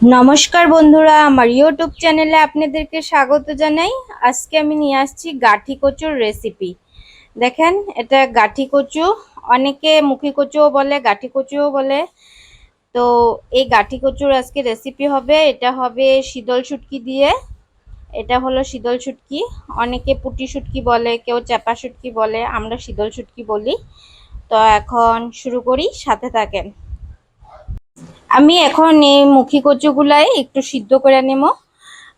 নমস্কার বন্ধুরা, আমার ইউটিউব চ্যানেলে আপনাদেরকে স্বাগত জানাই। আজকে আমি নিয়ে আসছি গাঠি কচুর রেসিপি দেখেন, এটা গাঠি কচু, অনেকে মুখি কচুও বলে, গাঠি কচুও বলে। তো এই গাঠি কচুর আজকে রেসিপি হবে, এটা হবে শীতল শুটকি দিয়ে। এটা হলো শীতল শুটকি। অনেকে পুটি শুটকি বলে, কেউ চাপা শুটকি বলে, আমরা শীতল শুটকি বলি। তো এখন শুরু করি, সাথে থাকেন। আমি এখন এই মুখি কচুগুলাই একটু সিদ্ধ করে নেব।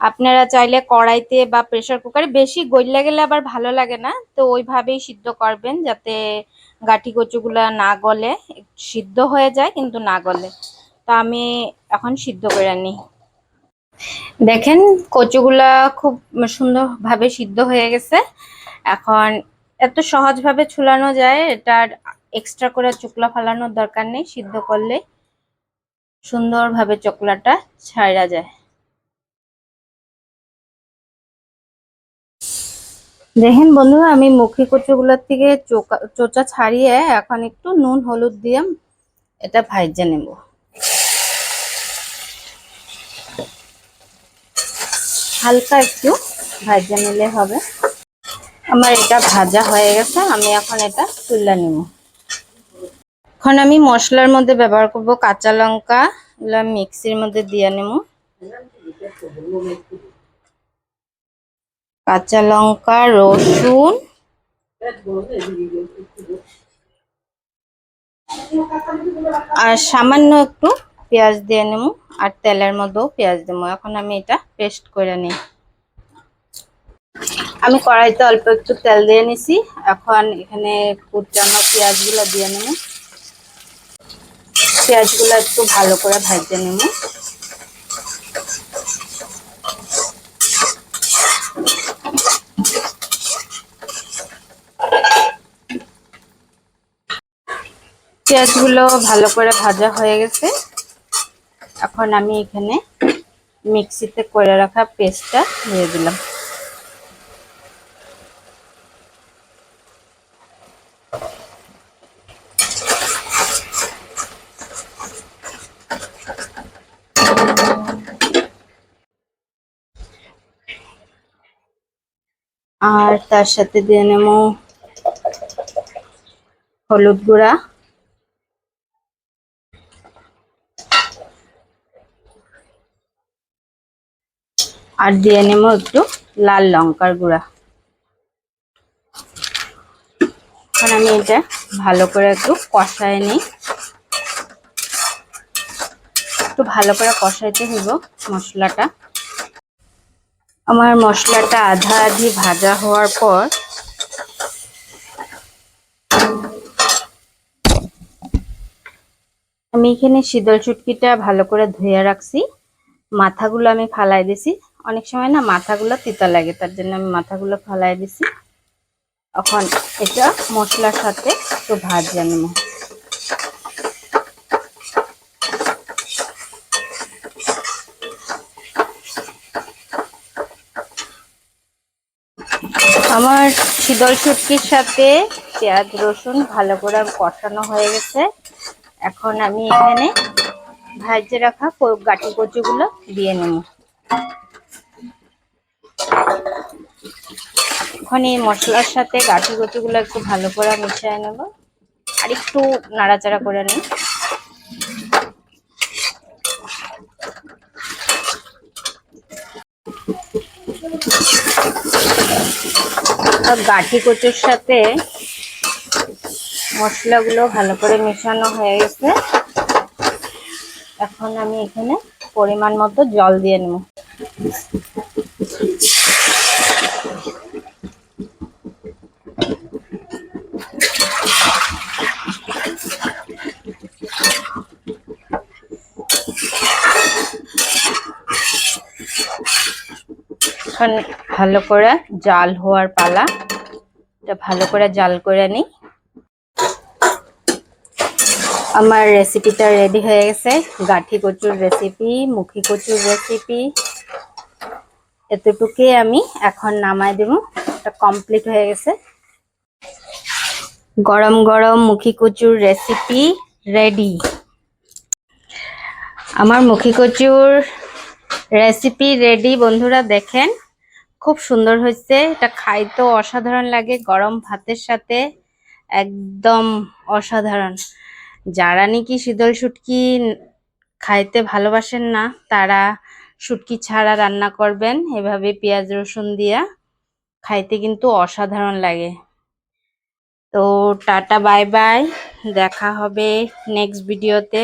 আপনারা চাইলে কড়াইতে বা প্রেসার কুকারে বেশি গইলা গেলে আবার ভালো লাগে না, তো ওইভাবেই সিদ্ধ করবেন যাতে গাঠি কচুগুলা না গলে, সিদ্ধ হয়ে যায় কিন্তু না গলে। তো আমি এখন সিদ্ধ করে নিই। দেখেন কচুগুলা খুব সুন্দরভাবে সিদ্ধ হয়ে গেছে। এখন এত সহজভাবে ছুলানো যায়, এটার এক্সট্রা করে চুকলা ফালানোর দরকার নেই সিদ্ধ করলে। সুন্দরভাবে চকলাটা ছাড়া যায়। দেখেন বন্ধুরা, আমি মুখি কচুগুলোর থেকে চোচা ছাড়িয়ে এখন একটু নুন, হলুদ দিয়ে এটা ভাইজে নেব। হালকা একটু ভাজা নিলে হবে। আমার এটা ভাজা হয়ে গেছে, আমি এখন এটা তুলে নেব। এখন আমি মশলার মধ্যে ব্যবহার করব কাঁচা লঙ্কা, এগুলো মিক্সির মধ্যে দিয়ে নেব। কাঁচা লঙ্কা, রসুন। আর সামান্য একটু পেঁয়াজ দিয়ে নেব, আর তেলের মধ্যেও পেঁয়াজ দেবো। এখন আমি এটা পেস্ট করে নিই। আমি কড়াইতে অল্প একটু তেল দিয়ে নিছি। এখন এখানে কুচানো পেঁয়াজগুলো দিয়ে নেব। পেঁয়াজগুলো একটু ভালো করে ভাজতে নেব। পেঁয়াজগুলো ভালো করে ভাজা হয়ে গেছে। এখন আমি এখানে মিক্সিতে করে রাখা পেস্টটা দিয়ে দিলাম। আর তার সাথে দিয়ে নেব হলুদ গুঁড়া। আর দিয়ে নেব একটু লাল লঙ্কার গুঁড়া। এখন আমি এটা ভালো করে একটু কষায় নিই। একটু ভালো করে কষাইতে হইব মশলাটা। আমার মশলাটা আধা আধি ভাজা হওয়ার পর আমি এখানে শীতল চুটকিটা ভালো করে ধুয়ে রাখছি। মাথাগুলো আমি ফালাই দিছি। অনেক সময় না মাথাগুলো তিতা লাগে, তার জন্য আমি মাথাগুলো ফালাই দিছি। এখন এটা মশলার সাথে একটু ভাজা নেব আমার শীতল শুটকির সাথে পেঁয়াজ, রসুন ভালো করে কষানো হয়ে গেছে। এখন আমি এখানে ভাজে রাখা গাটি কচুগুলো দিয়ে নেব। এখন এই মশলার সাথে গাঠি কচুগুলো একটু ভালো করে মিশিয়ে নেব। আর একটু নাড়াচাড়া করে নিই। গাঠি কচুর সাথে মশলাগুলো ভালো করে মেশানো হয়ে গেছে। এখন আমি এখানে পরিমাণ মতো জল দিয়ে নেব। এখন ভালো করে জাল হওয়ার পালা। এটা ভালো করে জাল করে নিই। আমার রেসিপিটা রেডি হয়ে গেছে। গাঠি কচুর রেসিপি মুখি কচুর রেসিপি এতটুকুই আমি এখন নামাই দেব। এটা কমপ্লিট হয়ে গেছে। গরম গরম মুখি কচুর রেসিপি রেডি আমার মুখী কচুর রেসিপি রেডি বন্ধুরা দেখেন খুব সুন্দর হয়েছে। এটা খাইতেও অসাধারণ লাগে, গরম ভাতের সাথে একদম অসাধারণ। যারা নাকি শীতল শুটকি খাইতে ভালোবাসেন না, তারা শুটকি ছাড়া রান্না করবেন। এভাবে পেঁয়াজ, রসুন দিয়া খাইতে কিন্তু অসাধারণ লাগে। তো টাটা, বাই বাই। দেখা হবে নেক্সট ভিডিওতে